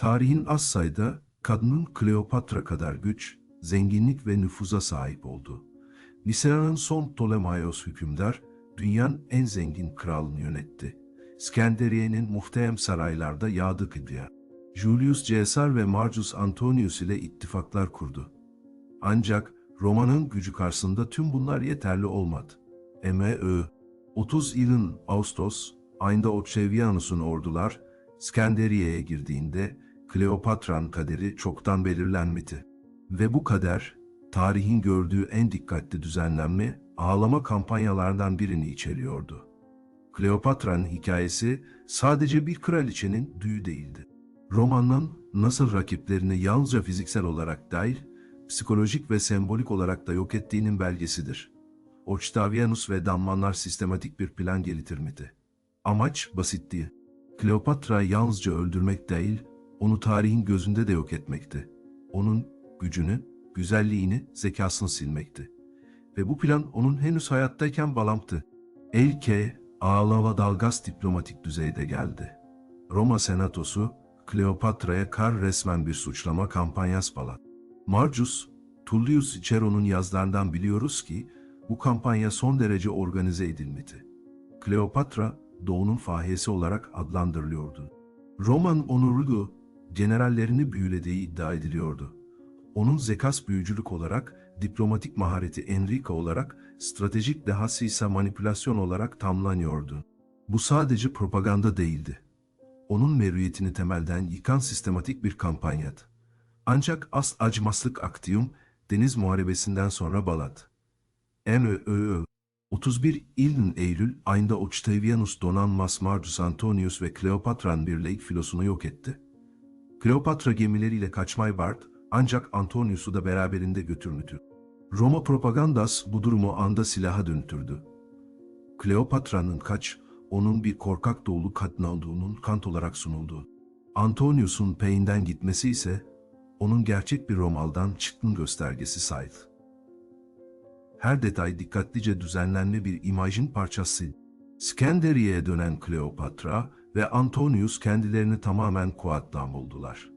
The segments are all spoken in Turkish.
Tarihin az sayıda kadının Kleopatra kadar güç, zenginlik ve nüfuza sahip oldu. Misra'nın son Ptolemaios hükümdar, dünyanın en zengin kralını yönetti. İskenderiye'nin muhteşem saraylarda yağdı kıdya. Julius Caesar ve Marcus Antonius ile ittifaklar kurdu. Ancak Roma'nın gücü karşısında tüm bunlar yeterli olmadı. M.Ö. 30 yılın Ağustos ayında Octavianus'un ordular İskenderiye'ye girdiğinde Kleopatra'nın kaderi çoktan belirlenmedi. Ve bu kader, tarihin gördüğü en dikkatli düzenlenme, ağlama kampanyalardan birini içeriyordu. Kleopatra'nın hikayesi sadece bir kraliçenin düğü değildi. Romanın nasıl rakiplerini yalnızca fiziksel olarak değil, psikolojik ve sembolik olarak da yok ettiğinin belgesidir. Octavianus ve Dammanlar sistematik bir plan geliştirmedi. Amaç basitti. Kleopatra'yı yalnızca öldürmek değil, onu tarihin gözünde de yok etmekti. Onun gücünü, güzelliğini, zekasını silmekti. Ve bu plan onun henüz hayattayken balamtı. Elke, ağlava dalgas diplomatik düzeyde geldi. Roma senatosu, Kleopatra'ya kar resmen bir suçlama kampanyası balat. Marcus, Tullius Cicero'nun yazlarından biliyoruz ki, bu kampanya son derece organize edilmedi. Kleopatra, doğunun fahiyesi olarak adlandırılıyordu. Roman onurlu, generallerini büyülediği iddia ediliyordu. Onun zekas büyücülük olarak, diplomatik mahareti Enrica olarak, stratejik dehası ise manipülasyon olarak tamlanıyordu. Bu sadece propaganda değildi. Onun merüyetini temelden yıkan sistematik bir kampanyadı. Ancak as acımaslık aktium, deniz muharebesinden sonra Balat. M.Ö. 31 İlin Eylül ayında Octavianus donanmas Marcus Antonius ve Kleopatra'nın birleyip filosunu yok etti. Kleopatra gemileriyle kaçmayı vardı ancak Antonius'u da beraberinde götürmüdü. Roma propagandas bu durumu anda silaha dönütürdü. Kleopatra'nın kaç, onun bir korkak doğulu kadın kant olarak sunuldu. Antonius'un peyinden gitmesi ise onun gerçek bir Romal'dan çıktığın göstergesi saydı. Her detay dikkatlice düzenlenme bir imajın parçası. Skenderiye'ye dönen Kleopatra ve Antonius kendilerini tamamen kuattan buldular.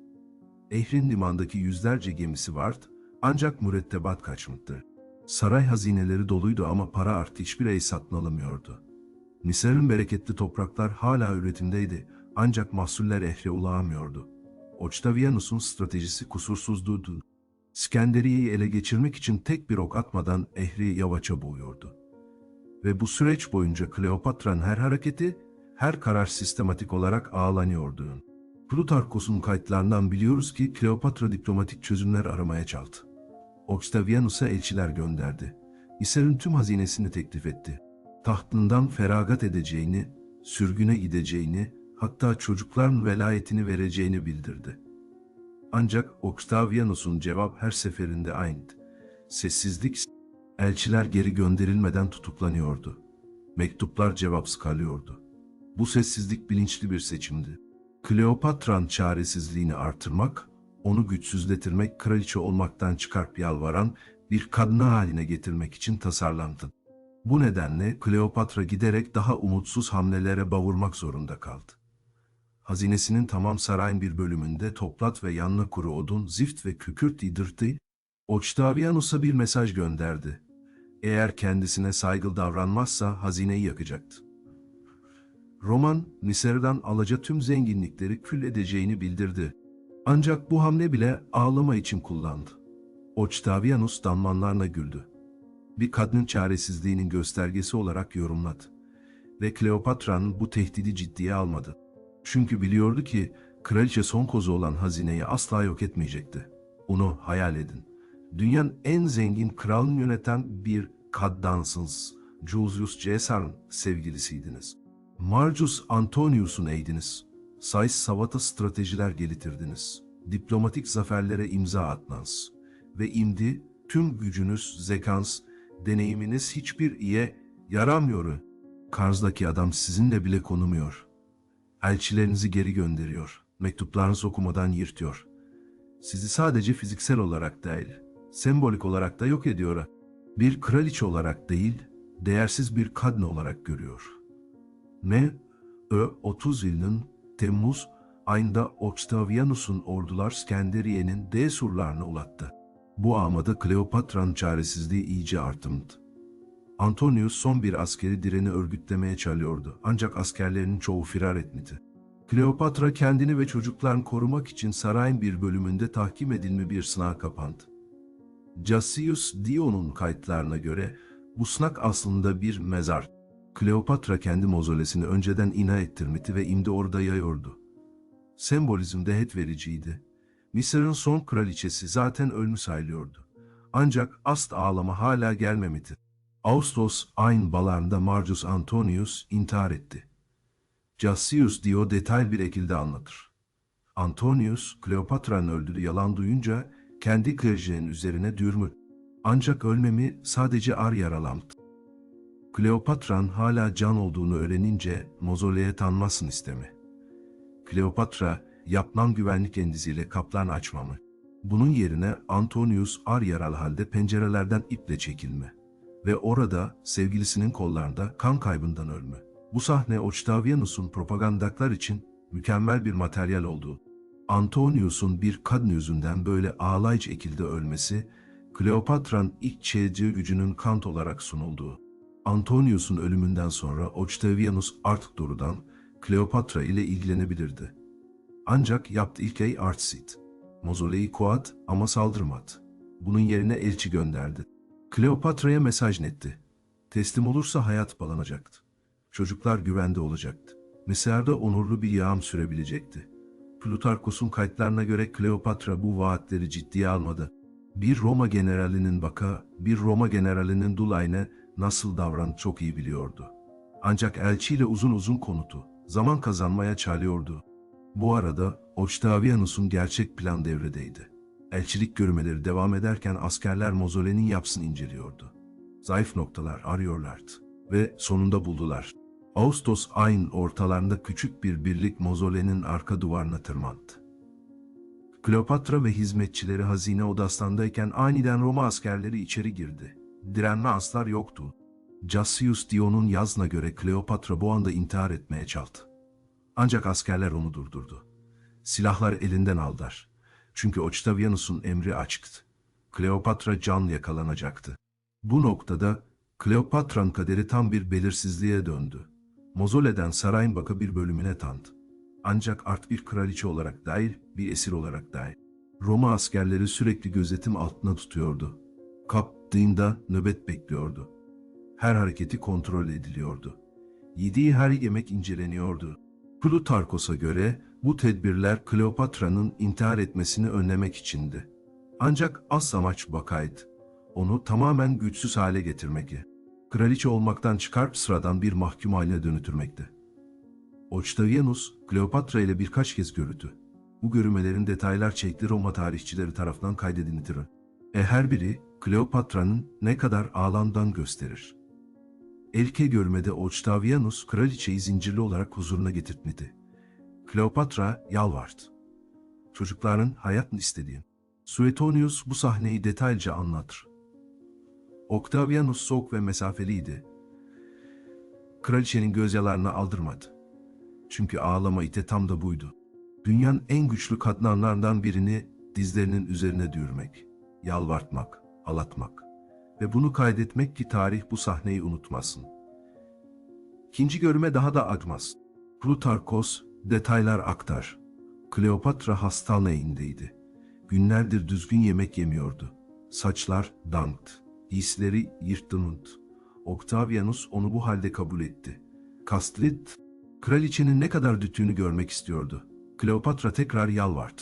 Ehrin limandaki yüzlerce gemisi vardı ancak mürettebat kaçmıştı. Saray hazineleri doluydu ama para artı hiçbir ey satın alamıyordu. Bereketli topraklar hala üretimdeydi ancak mahsuller ehre ulaşamıyordu. Octavianus'un stratejisi kusursuzdu. İskenderiye'yi ele geçirmek için tek bir ok atmadan ehri yavaşça boğuyordu. Ve bu süreç boyunca Kleopatra'nın her hareketi, her karar sistematik olarak ağlanıyordu. Plutarkos'un kayıtlarından biliyoruz ki Kleopatra diplomatik çözümler aramaya çaldı. Octavianus'a elçiler gönderdi. İsar'ın tüm hazinesini teklif etti. Tahtından feragat edeceğini, sürgüne gideceğini, hatta çocukların velayetini vereceğini bildirdi. Ancak Octavianus'un cevap her seferinde aynıydı. Sessizlik, elçiler geri gönderilmeden tutuklanıyordu. Mektuplar cevapsız kalıyordu. Bu sessizlik bilinçli bir seçimdi. Kleopatra'nın çaresizliğini artırmak, onu güçsüzletirmek, kraliçe olmaktan çıkarıp yalvaran bir kadına haline getirmek için tasarlandı. Bu nedenle Kleopatra giderek daha umutsuz hamlelere bavurmak zorunda kaldı. Hazinesinin tamam sarayın bir bölümünde toplat ve yanına kuru odun, zift ve kükürt yedirtti, Octavianus'a bir mesaj gönderdi. Eğer kendisine saygılı davranmazsa hazineyi yakacaktı. Roman, Niser'den alaca tüm zenginlikleri kül edeceğini bildirdi. Ancak bu hamle bile ağlama için kullandı. Octavianus damlanlarına güldü. Bir kadının çaresizliğinin göstergesi olarak yorumladı. Ve Kleopatra'nın bu tehdidi ciddiye almadı. Çünkü biliyordu ki kraliçe son kozu olan hazineyi asla yok etmeyecekti. Onu hayal edin. Dünyanın en zengin kralını yöneten bir kaddansınız. Julius Caesar'ın sevgilisiydiniz. Marcus Antonius'un eydiniz. Sayıs savata stratejiler gelitirdiniz. Diplomatik zaferlere imza atmaz. Ve imdi tüm gücünüz, zekans, deneyiminiz hiçbir iye yaramıyor. Karz'daki adam sizinle bile konumuyor. Elçilerinizi geri gönderiyor. Mektuplarınızı okumadan yırtıyor. Sizi sadece fiziksel olarak değil, sembolik olarak da yok ediyor. Bir kraliçe olarak değil, değersiz bir kadın olarak görüyor. M. Ö. 30 yılının Temmuz Aynda Octavianus'un ordular Skenderiye'nin D surlarına ulattı. Bu amada Kleopatra'nın çaresizliği iyice arttımdı. Antonius son bir askeri direni örgütlemeye çalıyordu ancak askerlerinin çoğu firar etmedi. Kleopatra kendini ve çocuklarını korumak için sarayın bir bölümünde tahkim edilme bir sınağa kapandı. Cassius Dio'nun kayıtlarına göre bu sınak aslında bir mezar. Kleopatra kendi mozolesini önceden ina ettirmeti ve imdi orada yayıyordu. Sembolizm de het vericiydi. Mısır'ın son kraliçesi zaten ölmüş sayılıyordu. Ancak ast ağlama hala gelmemedi. Ağustos ayın balarında Marcus Antonius intihar etti. Cassius Dio detaylı bir şekilde anlatır. Antonius, Kleopatra'nın öldüğü yalan duyunca kendi kılıcının üzerine dürmü. Ancak ölmemi sadece ar yaralandı. Kleopatra'nın hala can olduğunu öğrenince mozoleye tanmasın istemi. Kleopatra, yapılan güvenlik endişesiyle kaplan açmamı. Bunun yerine Antonius ar yaralı halde pencerelerden iple çekilme ve orada sevgilisinin kollarında kan kaybından ölme. Bu sahne Octavianus'un propagandaklar için mükemmel bir materyal oldu. Antonius'un bir kadın yüzünden böyle ağlayıcı şekilde ölmesi, Kleopatra'nın ilk çeyici gücünün kant olarak sunulduğu. Antonius'un ölümünden sonra Octavianus artık doğrudan Kleopatra ile ilgilenebilirdi. Ancak yaptığı ilk ey artsit. Mozoleyi koat ama saldırmadı. Bunun yerine elçi gönderdi. Kleopatra'ya mesaj netti. Teslim olursa hayat balanacaktı. Çocuklar güvende olacaktı. Mısır'da onurlu bir yağım sürebilecekti. Plutarkos'un kayıtlarına göre Kleopatra bu vaatleri ciddiye almadı. Bir Roma generalinin baka, bir Roma generalinin dulayne nasıl davran çok iyi biliyordu. Ancak elçiyle uzun uzun konutu, zaman kazanmaya çalıyordu. Bu arada Octavianus'un gerçek plan devredeydi. Elçilik görmeleri devam ederken askerler mozolenin yapsını inceliyordu. Zayıf noktalar arıyorlardı ve sonunda buldular. Ağustos ayın ortalarında küçük bir birlik mozolenin arka duvarına tırmandı. Kleopatra ve hizmetçileri hazine odasındayken aniden Roma askerleri içeri girdi. Direnme aslar yoktu. Cassius Dio'nun yazına göre Kleopatra bu anda intihar etmeye çaldı. Ancak askerler onu durdurdu. Silahlar elinden aldılar. Çünkü Octavianus'un emri açıktı. Kleopatra can yakalanacaktı. Bu noktada Kleopatra'nın kaderi tam bir belirsizliğe döndü. Mozole'den sarayın baka bir bölümüne tandı. Ancak art bir kraliçe olarak değil, bir esir olarak değil. Roma askerleri sürekli gözetim altına tutuyordu. Kaptığında nöbet bekliyordu. Her hareketi kontrol ediliyordu. Yediği her yemek inceleniyordu. Plutarkos'a göre bu tedbirler Kleopatra'nın intihar etmesini önlemek içindi. Ancak asıl amaç bakaydı. Onu tamamen güçsüz hale getirmekti. Kraliçe olmaktan çıkarıp sıradan bir mahkum haline dönütürmekti. Octavianus, Kleopatra ile birkaç kez görüldü. Bu görümelerin detaylar çekli Roma tarihçileri tarafından kaydedilmiştir. E her biri Kleopatra'nın ne kadar ağlamdan gösterir. Elke görmede Octavianus kraliçeyi zincirli olarak huzuruna getirtmedi. Kleopatra yalvardı. Çocukların hayatını istediğin. Suetonius bu sahneyi detaylıca anlatır. Octavianus soğuk ve mesafeliydi. Kraliçenin gözyalarını aldırmadı. Çünkü ağlama ite tam da buydu. Dünyanın en güçlü kadınlarından birini dizlerinin üzerine dürmek, yalvartmak, alatmak ve bunu kaydetmek ki tarih bu sahneyi unutmasın. İkinci görüme daha da akmaz. Plutarkos detaylar aktar. Kleopatra hastaneyindeydi. Günlerdir düzgün yemek yemiyordu. Saçlar dankt, giysileri yırtınınt. Octavianus onu bu halde kabul etti. Kastlit, kraliçenin ne kadar düttüğünü görmek istiyordu. Kleopatra tekrar yalvardı.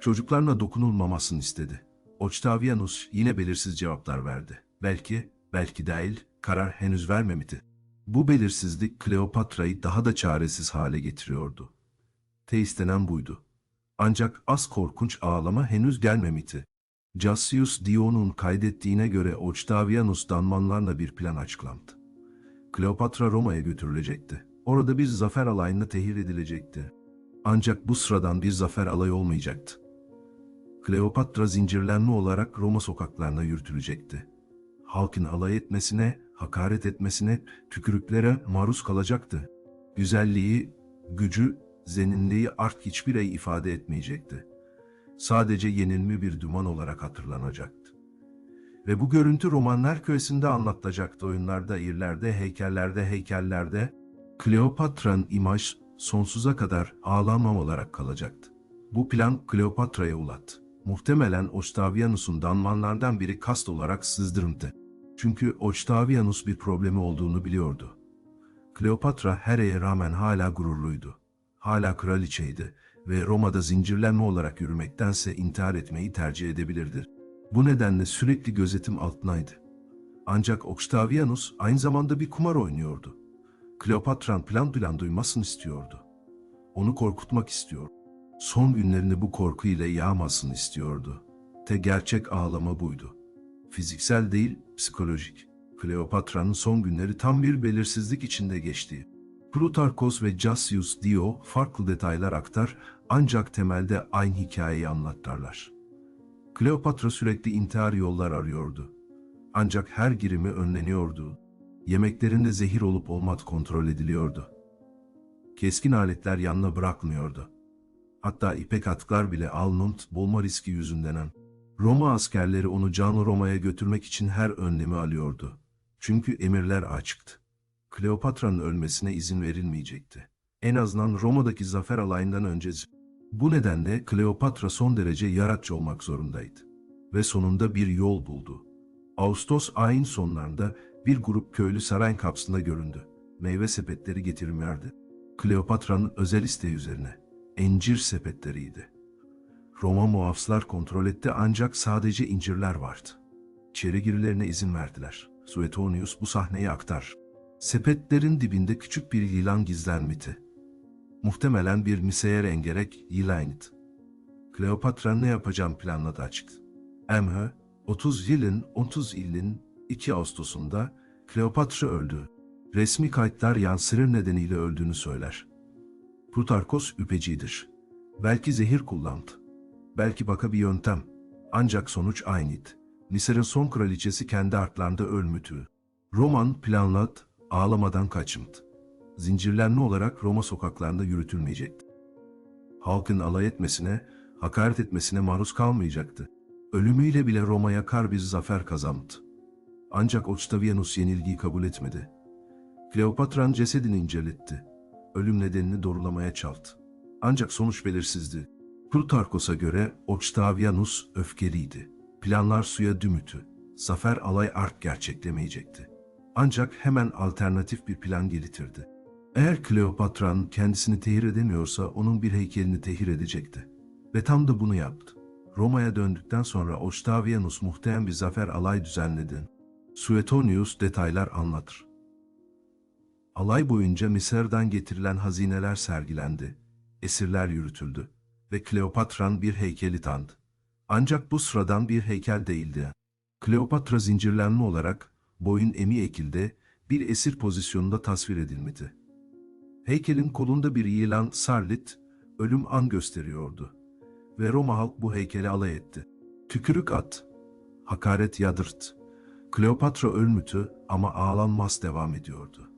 Çocuklarına dokunulmamasını istedi. Octavianus yine belirsiz cevaplar verdi. Belki, belki değil, karar henüz vermemedi. Bu belirsizlik Kleopatra'yı daha da çaresiz hale getiriyordu. Te istenen buydu. Ancak az korkunç ağlama henüz gelmemişti. Cassius Dio'nun kaydettiğine göre Octavianus Danmanlarla bir plan açıklandı. Kleopatra Roma'ya götürülecekti. Orada bir zafer alayına tehir edilecekti. Ancak bu sıradan bir zafer alayı olmayacaktı. Kleopatra zincirlenme olarak Roma sokaklarına yürütülecekti. Halkın alay etmesine, hakaret etmesine, tükürüklere maruz kalacaktı. Güzelliği, gücü, zenginliği art hiçbir ey ifade etmeyecekti. Sadece yenilmi bir duman olarak hatırlanacaktı. Ve bu görüntü romanlar köşesinde anlatılacaktı oyunlarda, irlerde, heykellerde, heykellerde. Kleopatra'nın imaj sonsuza kadar ağlanmam olarak kalacaktı. Bu plan Kleopatra'ya ulattı. Muhtemelen Octavianus'un danmanlardan biri kast olarak sızdırımdı. Çünkü Octavianus bir problemi olduğunu biliyordu. Kleopatra her eye rağmen hala gururluydu. Hala kraliçeydi ve Roma'da zincirlenme olarak yürümektense intihar etmeyi tercih edebilirdi. Bu nedenle sürekli gözetim altındaydı. Ancak Octavianus aynı zamanda bir kumar oynuyordu. Kleopatra'nın plan plan duymasını istiyordu. Onu korkutmak istiyor. Son günlerini bu korkuyla yağmasını istiyordu. Te gerçek ağlama buydu. Fiziksel değil, psikolojik. Kleopatra'nın son günleri tam bir belirsizlik içinde geçti. Plutarkos ve Cassius Dio farklı detaylar aktar ancak temelde aynı hikayeyi anlatırlar. Kleopatra sürekli intihar yollar arıyordu. Ancak her girimi önleniyordu. Yemeklerinde zehir olup olmadığı kontrol ediliyordu. Keskin aletler yanına bırakmıyordu. Hatta ipek atklar bile alnont bulma riski yüzünden Roma askerleri onu canlı Roma'ya götürmek için her önlemi alıyordu. Çünkü emirler açıktı. Kleopatra'nın ölmesine izin verilmeyecekti. En azından Roma'daki zafer alayından önce. Bu nedenle Kleopatra son derece yaratıcı olmak zorundaydı. Ve sonunda bir yol buldu. Ağustos ayın sonlarında bir grup köylü saray kapsında göründü. Meyve sepetleri getirmiyordu. Kleopatra'nın özel isteği üzerine. Encir sepetleriydi. Roma muhafızlar kontrol etti ancak sadece incirler vardı. İçeri girmelerine izin verdiler. Suetonius bu sahneyi aktar. Sepetlerin dibinde küçük bir yılan gizlenmeti. Muhtemelen bir miseyer engerek yılanıydı. Kleopatra ne yapacağım planladı açıktı. Emhe, 30 yılın 30 ilin 2 Ağustos'unda Kleopatra öldü. Resmi kayıtlar yansırır nedeniyle öldüğünü söyler. Plutarkos üpecidir. Belki zehir kullandı. Belki baka bir yöntem. Ancak sonuç aynıydı. Mısır'ın son kraliçesi kendi artlarında ölmütü. Roman planlat, ağlamadan kaçımdı. Zincirlenme olarak Roma sokaklarında yürütülmeyecekti. Halkın alay etmesine, hakaret etmesine maruz kalmayacaktı. Ölümüyle bile Roma'ya kar bir zafer kazandı. Ancak Octavianus yenilgiyi kabul etmedi. Kleopatra'nın cesedini inceletti. Ölüm nedenini doğrulamaya çaldı. Ancak sonuç belirsizdi. Plutarkos'a göre Octavianus öfkeliydi. Planlar suya dümütü. Zafer alay art gerçeklemeyecekti. Ancak hemen alternatif bir plan getirdi. Eğer Kleopatra'nın kendisini tehir edemiyorsa onun bir heykelini tehir edecekti. Ve tam da bunu yaptı. Roma'ya döndükten sonra Octavianus muhtemelen bir zafer alay düzenledi. Suetonius detaylar anlatır. Alay boyunca Mısır'dan getirilen hazineler sergilendi, esirler yürütüldü ve Kleopatran bir heykeli tandı. Ancak bu sıradan bir heykel değildi. Kleopatra zincirlenme olarak boyun emi ekilde bir esir pozisyonunda tasvir edilmedi. Heykelin kolunda bir yılan sarlit, ölüm an gösteriyordu. Ve Roma halk bu heykeli alay etti. Tükürük at, hakaret yadırt. Kleopatra ölmütü ama ağlanmaz devam ediyordu.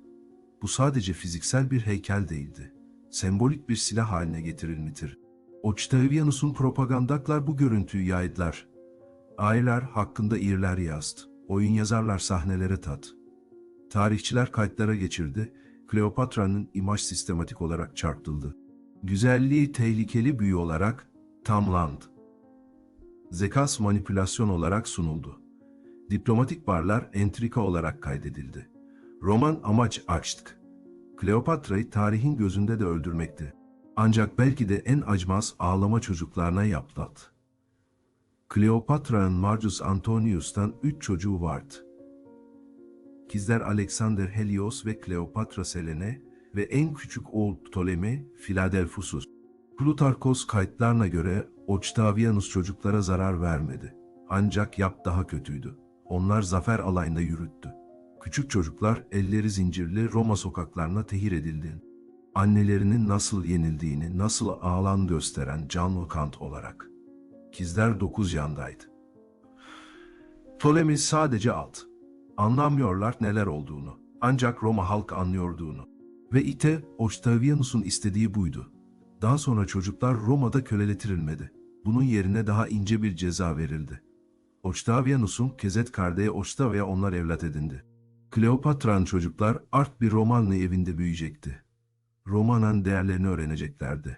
Bu sadece fiziksel bir heykel değildi. Sembolik bir silah haline getirilmiştir. Octavianus'un propagandaklar bu görüntüyü yaydılar. Aileler hakkında irler yazdı. Oyun yazarlar sahnelere tat. Tarihçiler kayıtlara geçirdi. Kleopatra'nın imaj sistematik olarak çarptıldı. Güzelliği tehlikeli büyü olarak tamlandı. Zekas manipülasyon olarak sunuldu. Diplomatik barlar entrika olarak kaydedildi. Roman amaç açtık. Kleopatra'yı tarihin gözünde de öldürmekti. Ancak belki de en acmaz ağlama çocuklarına yaptılar. Kleopatra'nın Marcus Antonius'tan üç çocuğu vardı. Kizler Alexander Helios ve Kleopatra Selene ve en küçük oğul Ptolemy Philadelphus. Plutarkos kayıtlarına göre Octavianus çocuklara zarar vermedi. Ancak yap daha kötüydü. Onlar zafer alayında yürüttü. Küçük çocuklar elleri zincirli Roma sokaklarına tehir edildi. Annelerinin nasıl yenildiğini nasıl ağlan gösteren canlı kant olarak. Kizler dokuz yandaydı. Ptolemy sadece alt. Anlamıyorlar neler olduğunu. Ancak Roma halk anlıyorduğunu. Ve ite Octavianus'un istediği buydu. Daha sonra çocuklar Roma'da köleletirilmedi. Bunun yerine daha ince bir ceza verildi. Octavianus'un kezet kardeği Octavia onlar evlat edindi. Kleopatra'nın çocuklar art bir Romanlı evinde büyüyecekti. Roma'nın değerlerini öğreneceklerdi.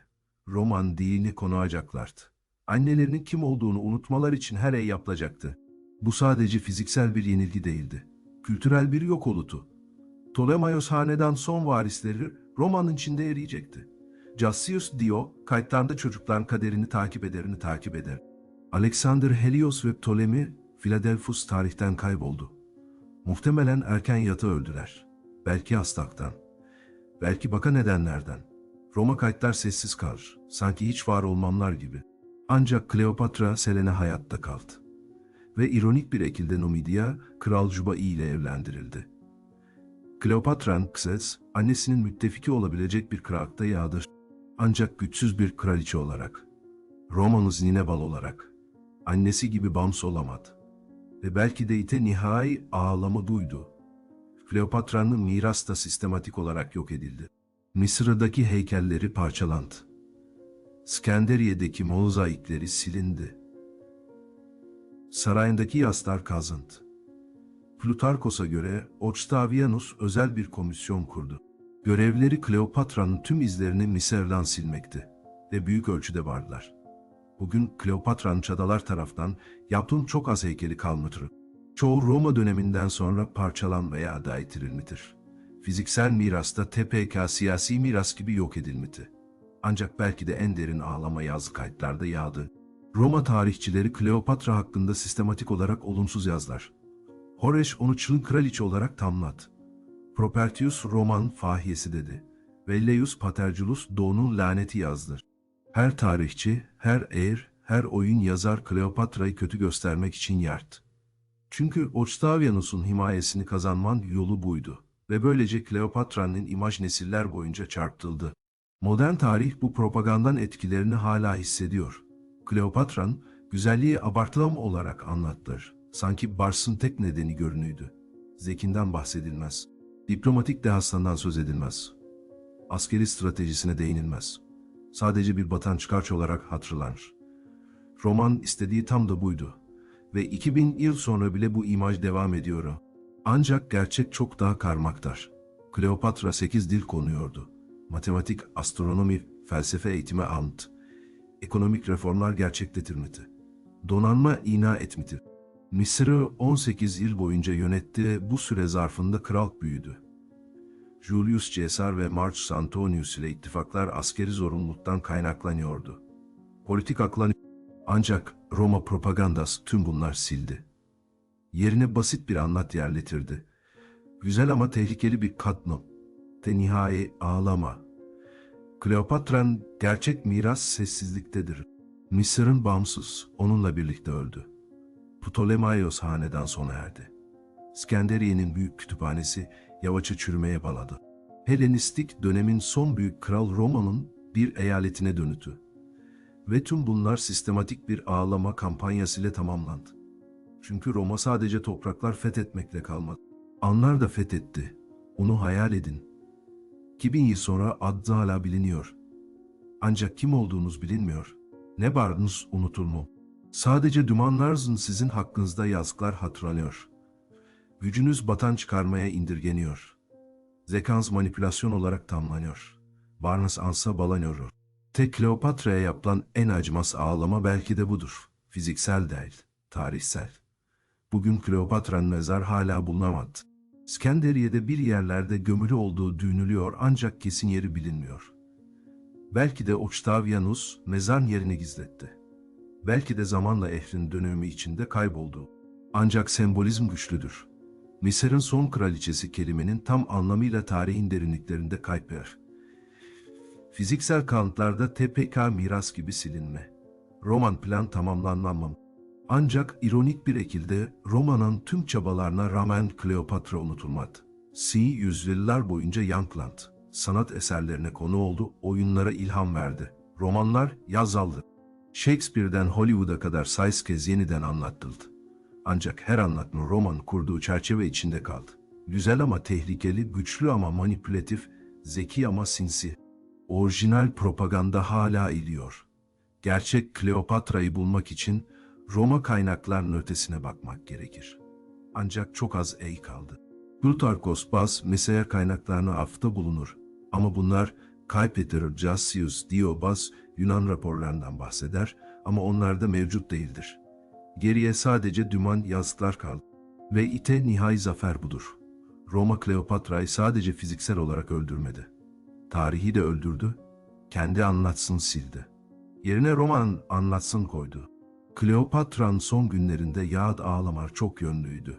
Roman dini konuşacaklardı. Annelerinin kim olduğunu unutmalar için her şey yapılacaktı. Bu sadece fiziksel bir yenilgi değildi. Kültürel bir yok olutu. Ptolemaios hanedan son varisleri Roma'nın içinde eriyecekti. Cassius Dio, kayıtlarında çocukların kaderini takip ederini takip eder. Alexander Helios ve Ptolemy, Philadelphus tarihten kayboldu. Muhtemelen erken yata öldüler. Belki hastalıktan. Belki baka nedenlerden. Roma kayıtlar sessiz kalır. Sanki hiç var olmamlar gibi. Ancak Kleopatra Selene hayatta kaldı. Ve ironik bir şekilde Numidia, Kral Juba ile evlendirildi. Kleopatra'nın kısas, annesinin müttefiki olabilecek bir krallıkta yağdır. Ancak güçsüz bir kraliçe olarak. Roma'nız Ninebal olarak. Annesi gibi bağımsız olamadı. Ve belki de ite nihai ağlama duydu. Kleopatra'nın miras da sistematik olarak yok edildi. Mısır'daki heykelleri parçalandı. Skenderiye'deki mozaikleri silindi. Sarayındaki yaslar kazındı. Plutarkos'a göre Octavianus özel bir komisyon kurdu. Görevleri Kleopatra'nın tüm izlerini Mısır'dan silmekti ve büyük ölçüde vardılar. Bugün Kleopatra'nın çadalar taraftan yaptığın çok az heykeli kalmıştır. Çoğu Roma döneminden sonra parçalan veya da ettirilmiştir. Fiziksel mirasta TPK siyasi miras gibi yok edilmedi. Ancak belki de en derin ağlama yazı kayıtlarda yağdı. Roma tarihçileri Kleopatra hakkında sistematik olarak olumsuz yazlar. Horeş onu çılgın kraliçe olarak tamladı. Propertius Roman fahiyesi dedi. Velleius Paterculus doğunun laneti yazdır. Her tarihçi, her eğer, her oyun yazar Kleopatra'yı kötü göstermek için yart. Çünkü Octavianus'un himayesini kazanman yolu buydu ve böylece Kleopatra'nın imaj nesiller boyunca çarptıldı. Modern tarih bu propagandanın etkilerini hala hissediyor. Kleopatra'nın güzelliği abartılam olarak anlattır. Sanki Bars'ın tek nedeni görünüydü. Zekinden bahsedilmez. Diplomatik dehasından söz edilmez. Askeri stratejisine değinilmez. Sadece bir batan çıkarç olarak hatırlanır. Roman istediği tam da buydu. Ve 2000 yıl sonra bile bu imaj devam ediyor. Ancak gerçek çok daha karmaktar. Kleopatra 8 dil konuyordu. Matematik, astronomi, felsefe eğitimi ant. Ekonomik reformlar gerçekletilmedi. Donanma ina etmedi. Mısır'ı 18 yıl boyunca yönetti ve bu süre zarfında kral büyüdü. Julius Caesar ve Marcus Antonius ile ittifaklar askeri zorunluluktan kaynaklanıyordu. Politik aklan ancak Roma propagandası tüm bunlar sildi. Yerine basit bir anlat yerletirdi. Güzel ama tehlikeli bir katno. Te nihai ağlama. Kleopatra'nın gerçek miras sessizliktedir. Mısır'ın bağımsız, onunla birlikte öldü. Ptolemaios hanedan sona erdi. İskenderiye'nin büyük kütüphanesi yavaşça çürümeye baladı. Helenistik dönemin son büyük kral Roma'nın bir eyaletine dönütü. Ve tüm bunlar sistematik bir ağlama kampanyasıyla tamamlandı. Çünkü Roma sadece topraklar fethetmekle kalmadı. Anlar da fethetti. Onu hayal edin. 2000 yıl sonra adı hala biliniyor. Ancak kim olduğunuz bilinmiyor. Ne vardınız unutulmu. Sadece dumanlarsın sizin hakkınızda yazıklar hatırlanıyor. Gücünüz batan çıkarmaya indirgeniyor. Zekans manipülasyon olarak tamlanıyor. Barnes ansa balanıyor. Tek Kleopatra'ya yapılan en acımas ağlama belki de budur. Fiziksel değil, tarihsel. Bugün Kleopatra'nın mezar hala bulunamadı. İskenderiye'de bir yerlerde gömülü olduğu düşünülüyor ancak kesin yeri bilinmiyor. Belki de Octavianus mezar yerini gizletti. Belki de zamanla ehrin dönemi içinde kayboldu. Ancak sembolizm güçlüdür. Mısır'ın son kraliçesi kelimenin tam anlamıyla tarihin derinliklerinde kayber. Fiziksel kanıtlarda TPK miras gibi silinme. Roman plan tamamlanmam. Ancak ironik bir şekilde Roma'nın tüm çabalarına rağmen Kleopatra unutulmadı. Si yüzyıllar boyunca yanklandı. Sanat eserlerine konu oldu, oyunlara ilham verdi. Romanlar yazıldı. Shakespeare'den Hollywood'a kadar sayıs kez yeniden anlatıldı. Ancak her anlatma roman kurduğu çerçeve içinde kaldı. Güzel ama tehlikeli, güçlü ama manipülatif, zeki ama sinsi. Orijinal propaganda hala iliyor. Gerçek Kleopatra'yı bulmak için Roma kaynaklarının ötesine bakmak gerekir. Ancak çok az ey kaldı. Plutarkos Bas Mesaya kaynaklarına afta bulunur ama bunlar Kaypeter Cassius Diobas Yunan raporlarından bahseder ama onlar da mevcut değildir. Geriye sadece düman yazıklar kaldı. Ve ite nihai zafer budur. Roma Kleopatra'yı sadece fiziksel olarak öldürmedi. Tarihi de öldürdü, kendi anlatsın sildi. Yerine roman anlatsın koydu. Kleopatra'nın son günlerinde yağd ağlamar çok yönlüydü.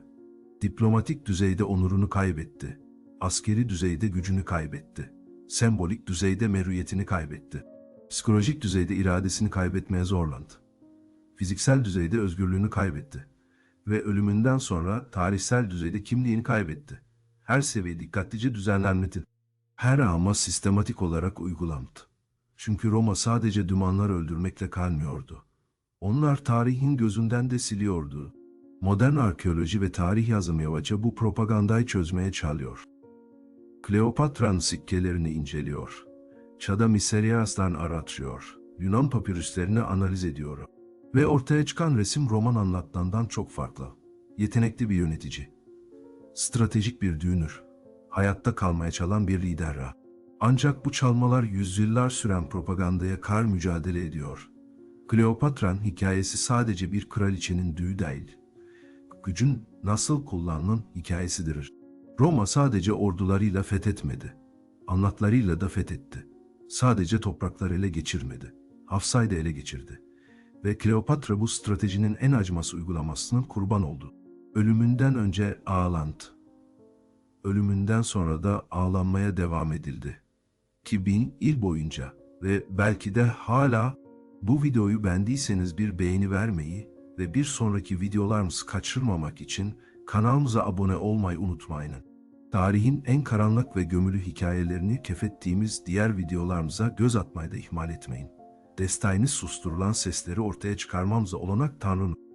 Diplomatik düzeyde onurunu kaybetti. Askeri düzeyde gücünü kaybetti. Sembolik düzeyde meruyetini kaybetti. Psikolojik düzeyde iradesini kaybetmeye zorlandı. Fiziksel düzeyde özgürlüğünü kaybetti. Ve ölümünden sonra tarihsel düzeyde kimliğini kaybetti. Her seviye dikkatlice düzenlenmedi. Her ama sistematik olarak uygulandı. Çünkü Roma sadece dümanlar öldürmekle kalmıyordu. Onlar tarihin gözünden de siliyordu. Modern arkeoloji ve tarih yazımı yavaşça bu propagandayı çözmeye çalıyor. Kleopatra'nın sikkelerini inceliyor. Çada Miserias'tan aratıyor. Yunan papirüslerini analiz ediyor. Ve ortaya çıkan resim roman anlattığından çok farklı. Yetenekli bir yönetici. Stratejik bir düğünür. Hayatta kalmaya çalan bir lider. ha. Ancak bu çalmalar yüzyıllar süren propagandaya kar mücadele ediyor. Kleopatra'nın hikayesi sadece bir kraliçenin düğü değil. Gücün nasıl kullanılan hikayesidir. Roma sadece ordularıyla fethetmedi. Anlatlarıyla da fethetti. Sadece toprakları ele geçirmedi. Hafsa'yı da ele geçirdi. Ve Kleopatra bu stratejinin en acımasız uygulamasının kurban oldu. Ölümünden önce ağlandı. Ölümünden sonra da ağlanmaya devam edildi. Ki bin yıl boyunca ve belki de hala bu videoyu beğendiyseniz bir beğeni vermeyi ve bir sonraki videolarımızı kaçırmamak için kanalımıza abone olmayı unutmayın. Tarihin en karanlık ve gömülü hikayelerini kefettiğimiz diğer videolarımıza göz atmayı da ihmal etmeyin. Destayını susturulan sesleri ortaya çıkarmamıza olanak Tanrı'nın